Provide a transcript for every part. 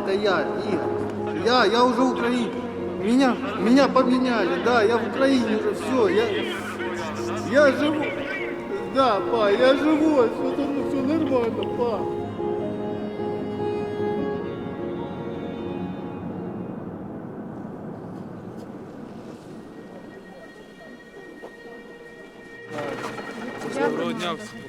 Это я, Игорь. Я, я уже в Украине. Меня, меня поменяли, да, я в Украине уже, все, я, я живу. Да, па, я живу, все, там, все нормально, па. Доброго дня всім.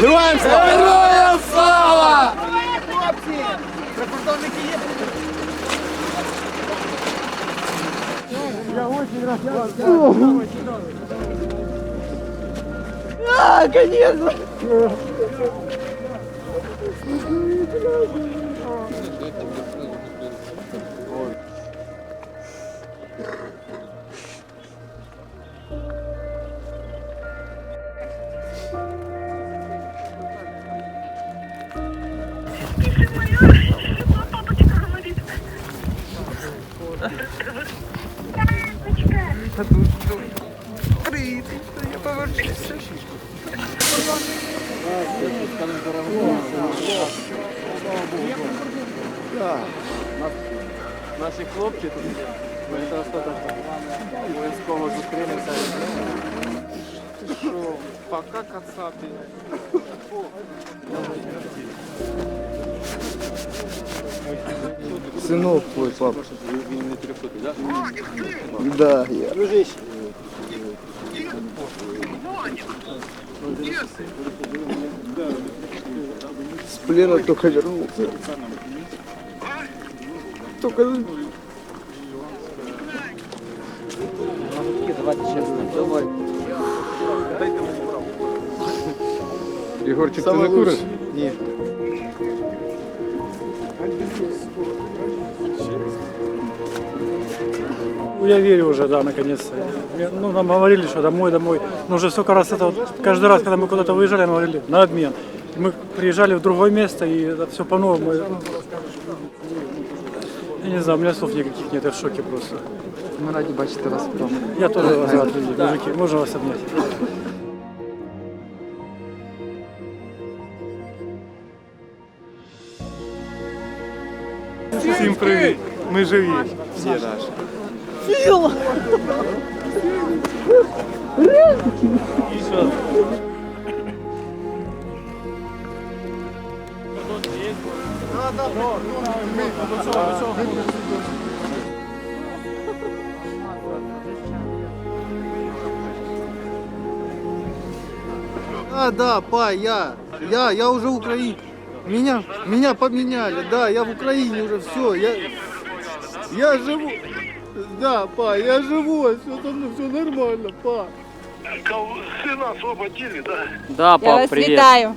Добре. Слава! Героям слава! Героям слава! А, конечно! Наші хлопці тут ми якраз тут обов'язково зустрінемося. Ти що, пока кацапі. Сынок твой, папа. Да, я. С плена только вернулся. Только Ігорчик, ти не Самое куриш? лучшее. Нет. Я верю уже, да, наконец-то. Я- Ну, нам говорили, что домой, домой. Но уже столько раз это, вот, каждый раз, когда мы куда-то выезжали, нам говорили, на обмен. Мы приезжали в другое место, и это все по-новому. И, ну, Я не знаю, у меня слов никаких нет, я в шоке просто. Ми раді бачити вас вдома. Я тоже вас рад видеть, мужики, можно вас обнять? Всім привіт. Ми живі. Всі наші. Да, да, па, я, я, я уже в Украине. Меня, меня поменяли, да, я в Украине уже, все, я, я живу. Да, па, я живу, все там, все нормально, па. Сына освободили, да? Да, Я пап, вас привет. вітаю.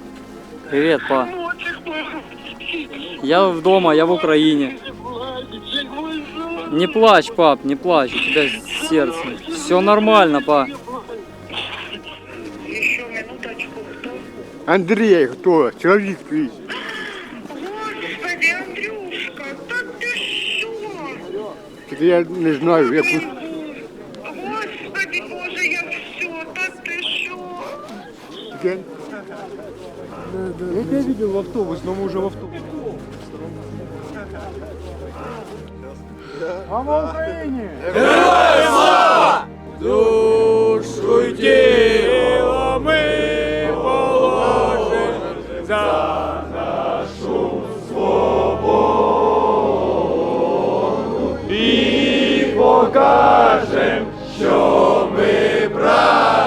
Привет, па. Ночик Я вдома, я в Украине. Не плачь, пап, не плачь, у тебя сердце. Все нормально, па. Еще минуточку. Кто? Андрій, хто? Це я не знаю, ви- Господи Боже, я все, да ты что? таке. Я тебе видел в автобус, но мы уже в автобусе. Душу й покажем, що ми прав.